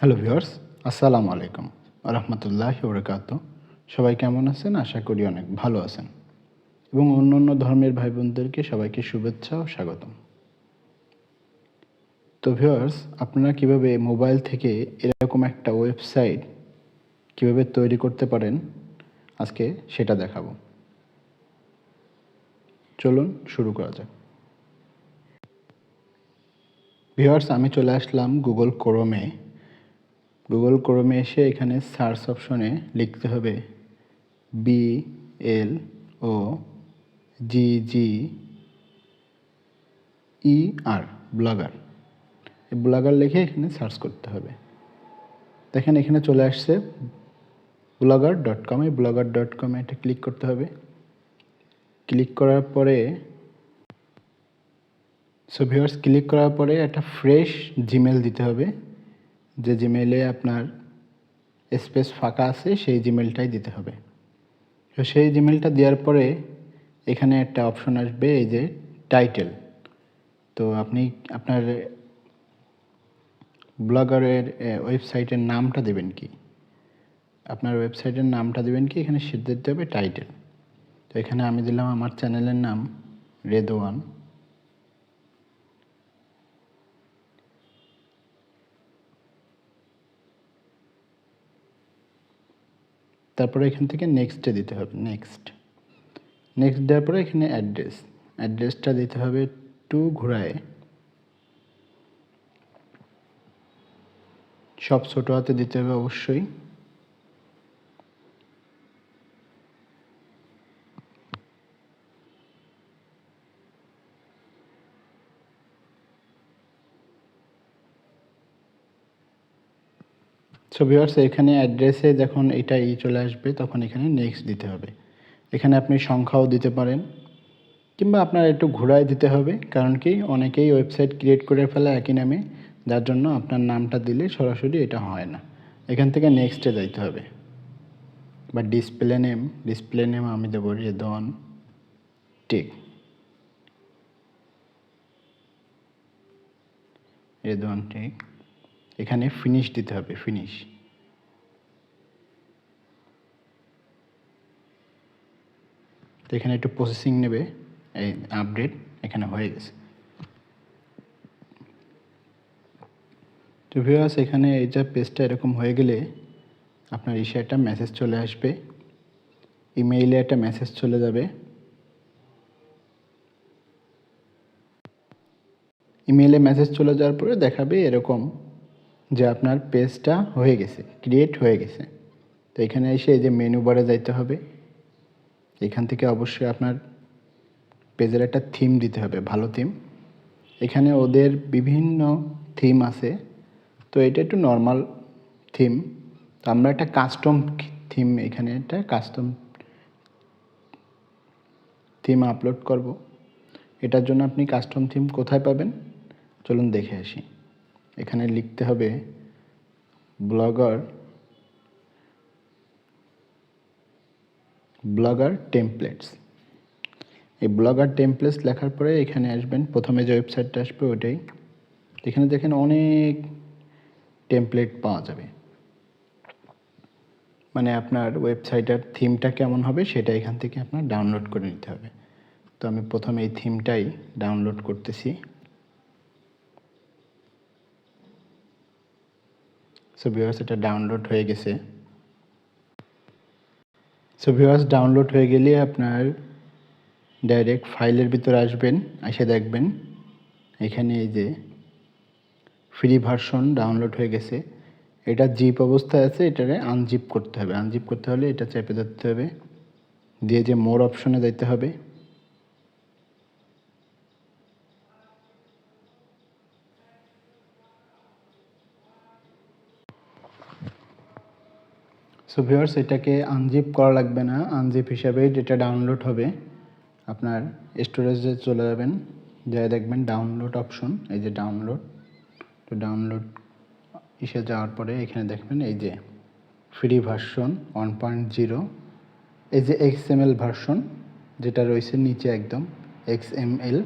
Hello viewers আসসালামু আলাইকুম রহমতুল্লাহ বরকাত সবাই কেমন আছেন? আশা করি অনেক ভালো আছেন। এবং অন্য অন্য ধর্মের ভাই বোনদেরকে সবাইকে শুভেচ্ছা ও স্বাগতম। তো ভিউয়ার্স আপনারা কীভাবে মোবাইল থেকে এরকম একটা ওয়েবসাইট কীভাবে তৈরি করতে পারেন? আজকে সেটা দেখাবো। চলুন শুরু করা যাক। ভিউয়ার্স আমি চলে আসলাম গুগল ক্রোমে গুগল ক্রোমে এসে এখানে সার্চ অপশনে লিখতে হবে B L O G G E R blogger এই ব্লগার লিখে এখানে সার্চ করতে হবে। দেখেন এখানে চলে আসছে blogger dot com blogger dot কমে এটা ক্লিক করতে হবে। ক্লিক করার পরে সো ভিউয়ার্স ক্লিক করার পরে একটা ফ্রেশ জিমেল দিতে হবে। যে জিমেলে আপনার স্পেস ফাঁকা আছে, সেই জিমেলটাই দিতে হবে। তো সেই জিমেলটা দেওয়ার পরে এখানে একটা অপশন আসবে, এই যে টাইটেল তো আপনি আপনার ব্লগারের ওয়েবসাইটের নামটা দেবেন কি? আপনার ওয়েবসাইটের নামটা দেবেন কি? এখানে সে দিতে হবে টাইটেল তো এখানে আমি দিলাম আমার চ্যানেলের নাম রেদওয়ান। তারপরে এখান থেকে নেক্সটে দিতে হবে নেক্সট নেক্সট দেওয়ার পরে এখানে অ্যাড্রেস অ্যাড্রেসটা দিতে হবে টু ঘোরায় সব ছোটো হাতে দিতে হবে অবশ্যই। সো ভিউয়ার্স এখানে অ্যাড্রেসে যখন এটা ই চলে আসবে, তখন এখানে নেক্সট দিতে হবে। এখানে আপনি সংখ্যাও দিতে পারেন, কিংবা আপনার একটু ঘোরায় দিতে হবে, কারণ কি অনেকেই ওয়েবসাইট ক্রিয়েট করে ফেলে একই নামে, যার জন্য আপনার নামটা দিলে সরাসরি এটা হয় না। এখান থেকে নেক্সটে যাইতে হবে। বা ডিসপ্লে নেম ডিসপ্লে নেম আমি দেবো রেদন টেক। Redon tech. এখানে ফিনিশ দিতে হবে ফিনিশ তো এখানে একটু প্রসেসিং নেবে, এই আপডেট এখানে হয়ে গেছে। তো ভিউয়ার্স এখানে এই যে পেজটা এরকম হয়ে গেলে আপনার ইসে একটা মেসেজ চলে আসবে ইমেইলে একটা মেসেজ চলে যাবে। ইমেইলে মেসেজ চলে যাওয়ার পরে দেখাবে এরকম যে আপনার পেজটা হয়ে গেছে ক্রিয়েট হয়ে গেছে। তো এখানে এসে এই যে মেনু বারে যাইতে হবে। এখান থেকে অবশ্যই আপনার পেজের একটা থিম দিতে হবে, ভালো থিম এখানে ওদের বিভিন্ন থিম আছে। তো এটা একটু নর্মাল থিম তো আমরা একটা কাস্টম থিম এখানে একটা কাস্টম থিম আপলোড করব। এটার জন্য আপনি কাস্টম থিম কোথায় পাবেন? চলুন দেখে আসি। এখানে লিখতে হবে ব্লগার ব্লগার টেমপ্লেটস এই ব্লগার টেমপ্লেটস লেখার পরে এখানে আসবেন, প্রথমে যে ওয়েবসাইটটা আসবে ওটাই এখানে দেখেন অনেক টেমপ্লেট পাওয়া যাবে। মানে আপনার ওয়েবসাইটের থিমটা কেমন হবে সেটা এখান থেকে আপনার ডাউনলোড করে নিতে হবে। তো আমি প্রথমে এই থিমটাই ডাউনলোড করতেছি। সো ভিউয়ার্স এটা ডাউনলোড হয়ে গেছে। সো ভিউয়ার্স ডাউনলোড হয়ে গেলে আপনার ডাইরেক্ট ফাইলের ভিতরে আসবেন, এসে দেখবেন। এখানে এই যে ফ্রি ভার্সন ডাউনলোড হয়ে গেছে। এটা জিপ অবস্থায় আছে, এটারে আনজিপ করতে হবে। আনজিপ করতে হলে এটা চেপে ধরতে হবে। দিয়ে যে মোর অপশনে যেতে হবে। সো ভিউয়ার্স এটাকে আনজিপ করা লাগবে না। আনজিপ হিসাবেই যেটা ডাউনলোড হবে। আপনার স্টোরেজে চলে যাবেন। যাই দেখবেন ডাউনলোড অপশন এই যে ডাউনলোড তো ডাউনলোড ইসে যাওয়ার পরে এখানে দেখবেন এই যে free version one point zero এই যে এক্স এম এল ভার্সন যেটা রয়েছে নিচে একদম এক্স এম এল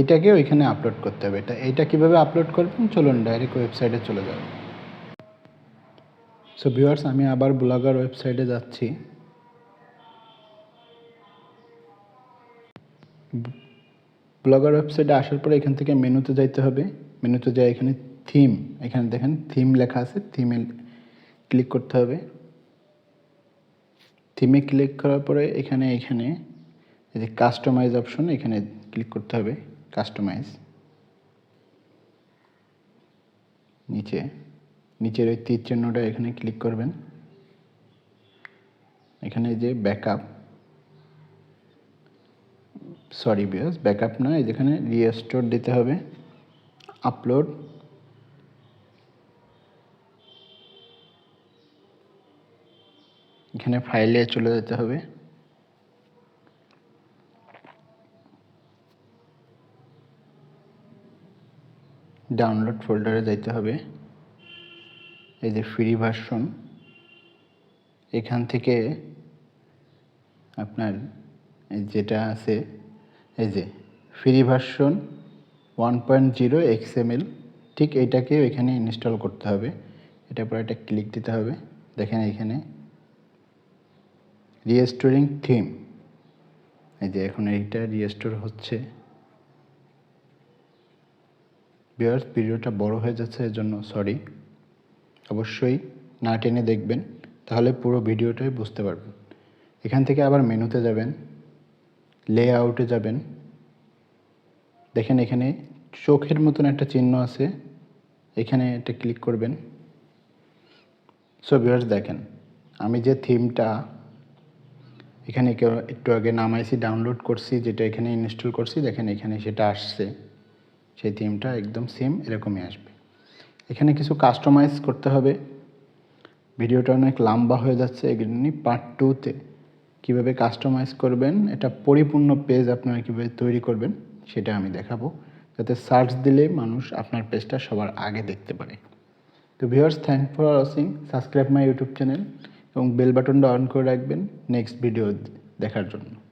এটাকে ওইখানে আপলোড করতে হবে। এটা এইটা কীভাবে আপলোড করবেন? চলুন ডাইরেক্ট ওয়েবসাইটে চলে যাবেন সো ভিউয়ার্স আমি আবার ব্লগার ওয়েবসাইটে যাচ্ছি। ব্লগার ওয়েবসাইটে আসার পরে এখান থেকে মেনুতে যাইতে হবে। মেনুতে যাই এখানে থিম এখানে দেখেন থিম লেখা আছে। থিমে ক্লিক করতে হবে। থিমে ক্লিক করার পরে এখানে এখানে এই যে কাস্টমাইজ অপশন এখানে ক্লিক করতে হবে। কাস্টমাইজ নিচে। নিচের ওই তীর চিহ্নটা এখানে ক্লিক করবেন। এখানে যে ব্যাকআপ সরি বিয়াস ব্যাকআপ না যেখানে রিস্টোর দিতে হবে আপলোড এখানে ফাইলে চলে যেতে হবে। ডাউনলোড ফোল্ডারে যাইতে হবে। এই যে ফ্রি ভার্সন এখান থেকে আপনার যেটা আছে, এই যে free version one point zero XML ঠিক এইটাকে এখানে ইনস্টল করতে হবে। এটার পর একটা ক্লিক দিতে হবে। দেখেন এখানে রিস্টোরিং থিম এই যে এখন এইটা রিস্টোর হচ্ছে। বিয়ার্স ভিডিওটা বড় হয়ে যাচ্ছে এর জন্য সরি অবশ্যই না টেনে দেখবেন, তাহলে পুরো ভিডিওটাই বুঝতে পারবেন। এখান থেকে আবার মেনুতে যাবেন লে আউটে যাবেন। দেখেন এখানে চোখের মতন একটা চিহ্ন আছে, এখানে এটা ক্লিক করবেন। সো ভিউয়ার্স দেখেন, আমি যে থিমটা এখানে একটু আগে নামাইছি ডাউনলোড করছি, যেটা এখানে ইনস্টল করছি, দেখেন এখানে সেটা আসছে। সেই থিমটা একদম সেম এরকমই আসবে। এখানে কিছু কাস্টমাইজ করতে হবে। ভিডিওটা অনেক লম্বা হয়ে যাচ্ছে, এগুলি পার্ট টুতে কীভাবে কাস্টমাইজ করবেন, এটা পরিপূর্ণ পেজ আপনারা কীভাবে তৈরি করবেন, সেটা আমি দেখাবো। যাতে সার্চ দিলে মানুষ আপনার পেজটা সবার আগে দেখতে পারে। তো viewers thank for watching subscribe my YouTube channel এবং বেল বাটনটা অন করে রাখবেন নেক্সট ভিডিও দেখার জন্য।